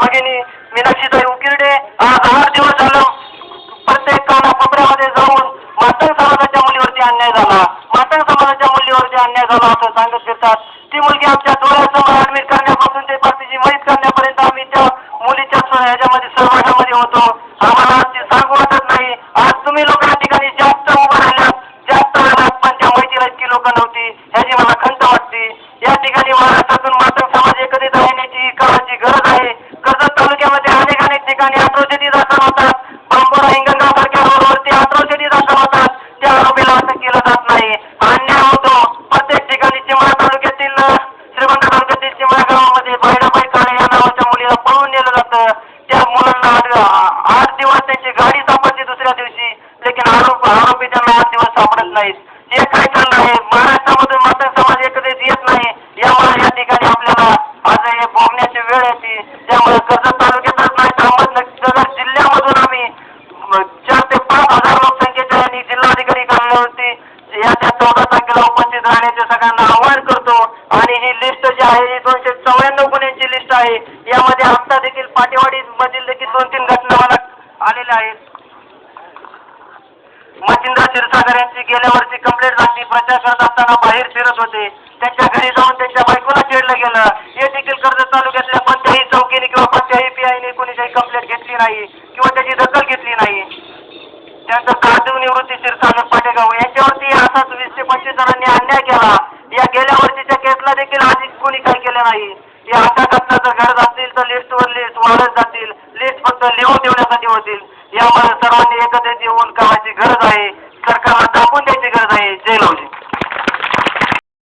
भगिनी मीनाक्षीताई उकिरडे आज आठ दिवस झालं प्रत्येक काना जाऊन मातंग समाजाच्या मुलीवरती अन्याय झाला. मातंग समाजाच्या मुलीवरती अन्याय झाला असं सांगत फिरतात. ती मुलगी आमच्या डोळ्यासमोर ऍडमिट करण्यापासून ते पाठीची मदत करण्यापर्यंत आम्ही त्या मुलीच्या ह्याच्यामध्ये सहवासामध्ये होतो. आम्हाला आज ते सांगू वाटत नाही. आज तुम्ही लोक या ठिकाणी जास्त उभं राहिल्यात जास्त राहिल्यात पण त्या मैत्रीला इतकी लोक नव्हती. ह्याची मला खंत वाटते या ठिकाणी महाराष्ट्रातून मातंग अनेक दाखल होतात प्रॉपर हिंगणगाव रोडवरती अट्रोसिटी दाखल होतात त्या आरोपीला असं केलं जात नाही. अन्याय होतो. प्रत्येक ठिकाणी चिमळा तालुक्यातील श्रीमंत तालुक्यातील चिमळा गावामध्ये बायडाबाई काळे या नावाच्या मुलीला पळून नेलं जातं. त्या मुलांना आठ दिवस त्यांची गाडी सापडते दुसऱ्या दिवशी. लेकिन आरोप आरोपी त्यांना आठ दिवस सापडत नाहीत. हे काय कारण पाच हजार लोकसंख्येच्या आणि जिल्हाधिकारी कार्यालयावरती या त्या चौदा तारखेला उपस्थित राहण्याचे सगळ्यांना आवाहन करतो आणि ही लिस्ट जी आहे ही दोनशे चौऱ्याण्णव गुन्ह्यांची लिस्ट आहे यामध्ये आता देखील पाटेवाडी मधील देखील दोन तीन घटना मला आलेल्या आहेत मच्छिंद्र क्षीरसागर यांची गेल्या वर्षी कंप्लेंट झाली प्रचार करत असताना बाहेर फिरत होते त्यांच्या घरी जाऊन त्यांच्या बायकोला छेडलं गेलं हे देखील कर्ज तालुक्यातल्या कोणत्याही चौकीने किंवा कोणत्याही पीआयने कोणी काही कंप्लेंट घेतली नाही किंवा त्याची दखल घेतली नाही त्यांचं साधू निवृत्ती क्षीरसागर पाटेगाव यांच्यावरती असाच वीस ते पंचवीस जणांनी अन्याय केला. या गेल्या वर्षीच्या केसला देखील आधीच कोणी काय केलं नाही. या अपघातातलं जर घडत असतील तर लिस्टवर लिस्ट वाढत जातील. लिस्ट फक्त लिहून देण्यासाठी होतील. यामुळे सर्वांनी एकत्रित येऊन कामाची गरज आहे. सरकारला दाखवून द्यायची गरज आहे. जय लावली